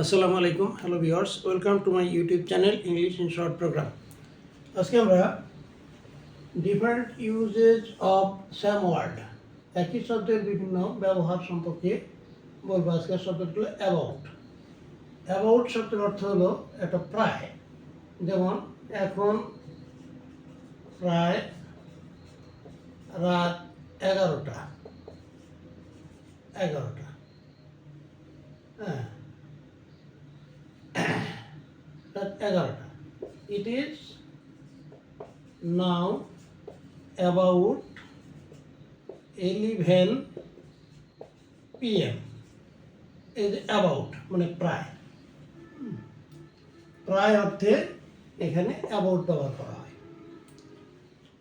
আসসালামু আলাইকুম, hello viewers, welcome to my YouTube channel English in short program. আজকে আমরা different usage of same word, একই শব্দের বিভিন্ন ব্যবহার সম্পর্কে বলব আজকের শব্দটি হলো অ্যাবাউট অ্যাবাউট শব্দের অর্থ হলো একটা প্রায়, যেমন এখন প্রায় রাত এগারোটা এগারোটা হ্যাঁ এগারোটা। It is now about eleven PM এই যে অ্যাবাউট মানে প্রায়। প্রায় অর্থে এখানে অ্যাবাউট ব্যবহার করা হয়।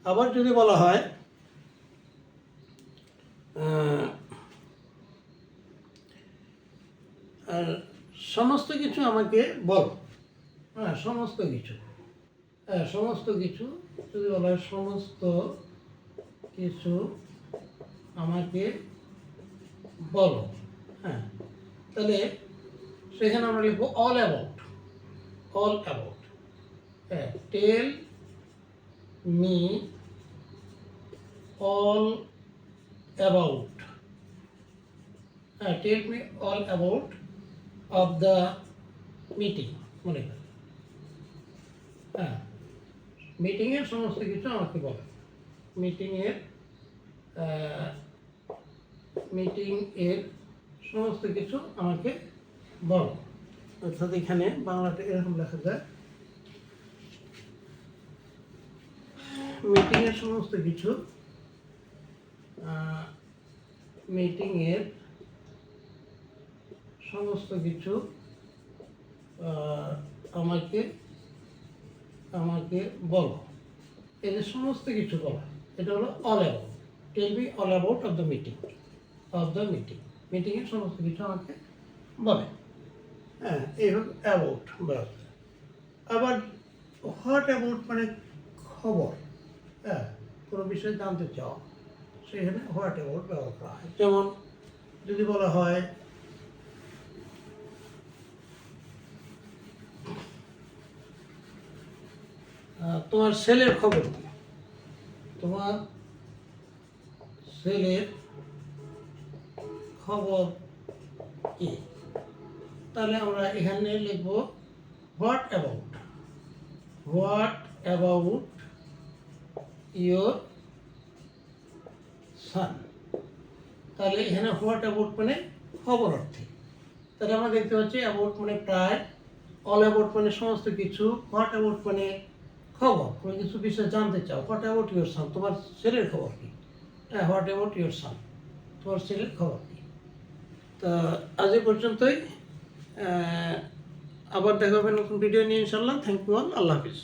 আবার যদি বলা হয় আর সমস্ত কিছু আমাকে বল। হ্যাঁ সমস্ত কিছু। হ্যাঁ সমস্ত কিছু, যদি বলা হয় সমস্ত কিছু আমাকে বলো। হ্যাঁ তাহলে সেখানে আমরা লিখব অল অ্যাবাউট অল অ্যাবাউট হ্যাঁ টেল মি অল অ্যাবাউট হ্যাঁ tell me all about of the meeting মনে করেন হ্যাঁ মিটিংয়ের সমস্ত কিছু আমাকে বলে। মিটিংয়ের মিটিং এর সমস্ত কিছু আমাকে বল। অর্থাৎ এখানে বাংলাতে এরকম লেখা যায়। মিটিংয়ের সমস্ত কিছু মিটিংয়ের সমস্ত কিছু আমাকে আমাকে বলো। এই সমস্ত কিছু বলা। এটা হলো all about tell be all about of the meeting of the meeting মিটিংয়ের সমস্ত কিছু আমাকে বলে। হ্যাঁ এই হল অ্যাবাউট আবার হোয়াট অ্যাবাউট মানে খবর। হ্যাঁ কোনো বিষয়ে জানতে চাও। সেখানে হোয়াট অ্যাবাউট ব্যবহার করা হয়। যেমন যদি বলা হয় তোমার ছেলের খবর কি? তোমার ছেলের খবর কি? তাহলে আমরা এখানে লিখব what about what about your son তাহলে এখানে হোয়াট অ্যাবাউট মানে খবর অর্থে। তাহলে আমরা দেখতে পাচ্ছি অ্যাবাউট মানে প্রায় অল অ্যাবাউট মানে সমস্ত কিছু হোয়াট অ্যাবাউট মানে খবর তুমি কিছু বিষয়ে জানতে চাও, হোয়াট অ্যাবাউট ইউর সান? তোমার ছেলের খবর কি? হ্যাঁ হোয়াট অ্যাবাউট ইউর সান? তোমার ছেলের খবর কি? তা আজ এই পর্যন্তই। আবার দেখা হবে নতুন ভিডিও নিয়ে ইনশাল্লাহ থ্যাংক ইউ অল আল্লাহ হাফিজ।